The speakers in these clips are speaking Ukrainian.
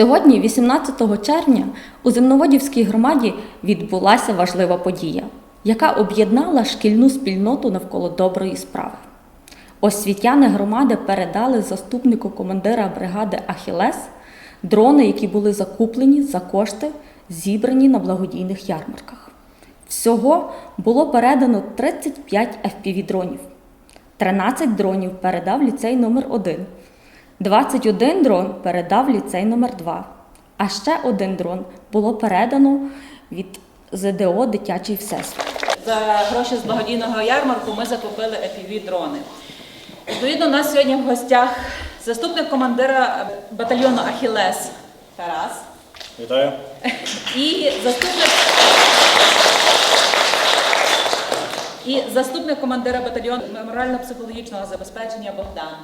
Сьогодні, 18 червня, у Земноводівській громаді відбулася важлива подія, яка об'єднала шкільну спільноту навколо доброї справи. Освітяни громади передали заступнику командира бригади Ахілес дрони, які були закуплені за кошти, зібрані на благодійних ярмарках. Всього було передано 35 FPV-дронів. 13 дронів передав ліцей номер 1 21 дрон передав ліцей номер 2 а ще один дрон було передано від ЗДО Дитячий Всесвіт. За гроші з благодійного ярмарку ми закупили fpv дрони. Відповідно, у нас сьогодні в гостях заступник командира батальйону Ахілес Тарас Вітаю. і заступник і заступник командира батальйону морально-психологічного забезпечення Богдан.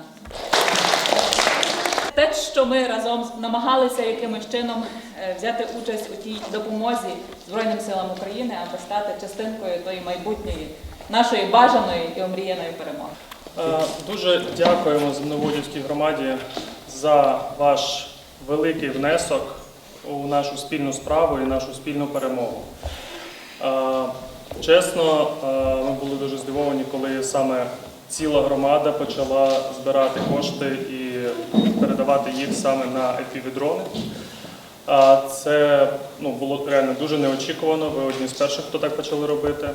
Те, що ми разом намагалися якимось чином е, взяти участь у тій допомозі Збройним силам України, аби стати частинкою тої майбутньої нашої бажаної і омріяної перемоги. Е, Дуже дякуємо Земноводівській громаді за ваш великий внесок у нашу спільну справу і нашу спільну перемогу. Е, Чесно, ми були дуже здивовані, коли саме ціла громада почала збирати кошти і передавати їх саме на FPV-дрони. Це ну, було реально дуже неочікувано. Ви одні з перших, хто так почали робити.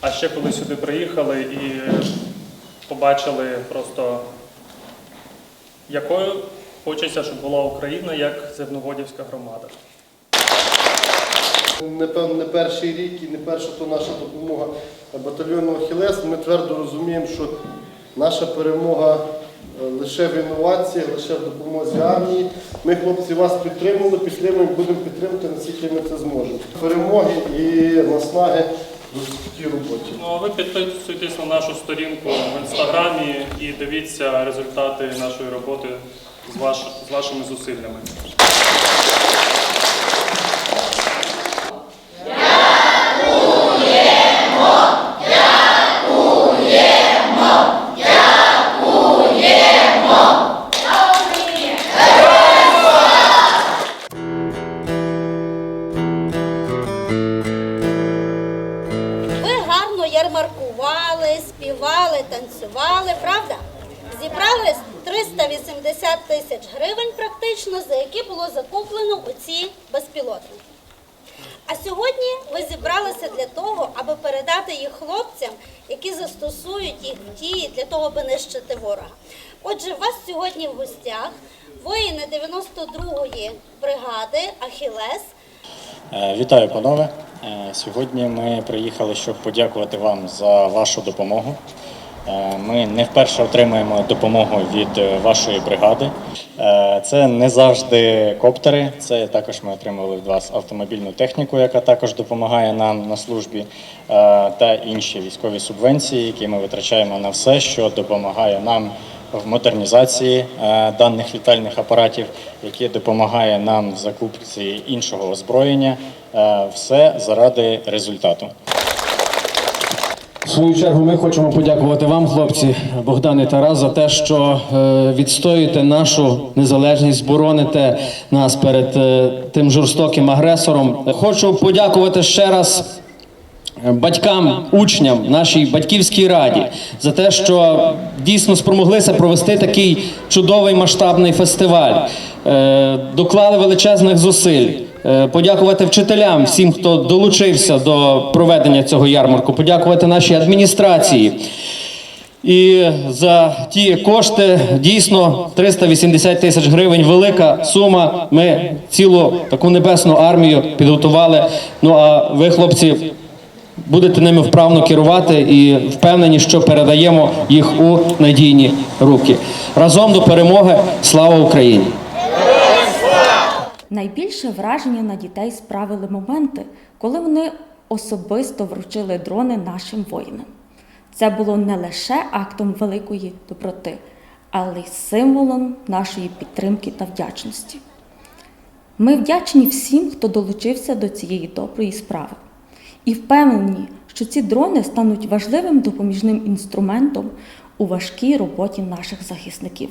А ще коли сюди приїхали і побачили просто, якою хочеться, щоб була Україна, як Зерноводівська громада. Напевно, не перший рік і не перша то наша допомога батальйону Ахілес. Ми твердо розуміємо, що наша перемога лише в інноваціях, лише в допомозі армії. Ми, хлопці, вас підтримували, підтримуємо, будемо підтримувати, наскільки ми це зможемо. Перемоги і наснаги до тій роботі. Ну а ви підписуйтесь на нашу сторінку в інстаграмі і дивіться результати нашої роботи з, ваш, з вашими зусиллями. Співали, танцювали, правда? Зібрали 380 тисяч гривень практично, за які було закуплено оці безпілотники. А сьогодні ви зібралися для того, аби передати їх хлопцям, які застосують їх в дії для того, аби нищити ворога. Отже, у вас сьогодні в гостях воїни 92-ї бригади Ахілес. Е, Вітаю, панове. Е, Сьогодні ми приїхали, щоб подякувати вам за вашу допомогу. Е, Ми не вперше отримуємо допомогу від е, вашої бригади. Це не завжди коптери, це також ми отримували від вас автомобільну техніку, яка також допомагає нам на службі, та інші військові субвенції, які ми витрачаємо на все, що допомагає нам в модернізації е, даних літальних апаратів, які допомагає нам в закупці іншого озброєння. Е, Все заради результату. В свою чергу ми хочемо подякувати вам, хлопці, Богдан і Тарас, за те, що е, відстоюєте нашу незалежність, бороните нас перед тим жорстоким агресором. Хочу подякувати ще раз батькам, учням, нашій батьківській раді за те, що дійсно спромоглися провести такий чудовий масштабний фестиваль. Е, Доклали величезних зусиль. Е, Подякувати вчителям, всім, хто долучився до проведення цього ярмарку, подякувати нашій адміністрації. І за ті кошти дійсно 380 тисяч гривень велика сума. Ми цілу таку небесну армію підготували. Ну а ви, хлопці, будете ними вправно керувати і впевнені, що передаємо їх у надійні руки. Разом до перемоги. Слава Україні! Найбільше враження на дітей справили моменти, коли вони особисто вручили дрони нашим воїнам. Це було не лише актом великої доброти, але й символом нашої підтримки та вдячності. Ми вдячні всім, хто долучився до цієї доброї справи, і впевнені, що ці дрони стануть важливим допоміжним інструментом у важкій роботі наших захисників.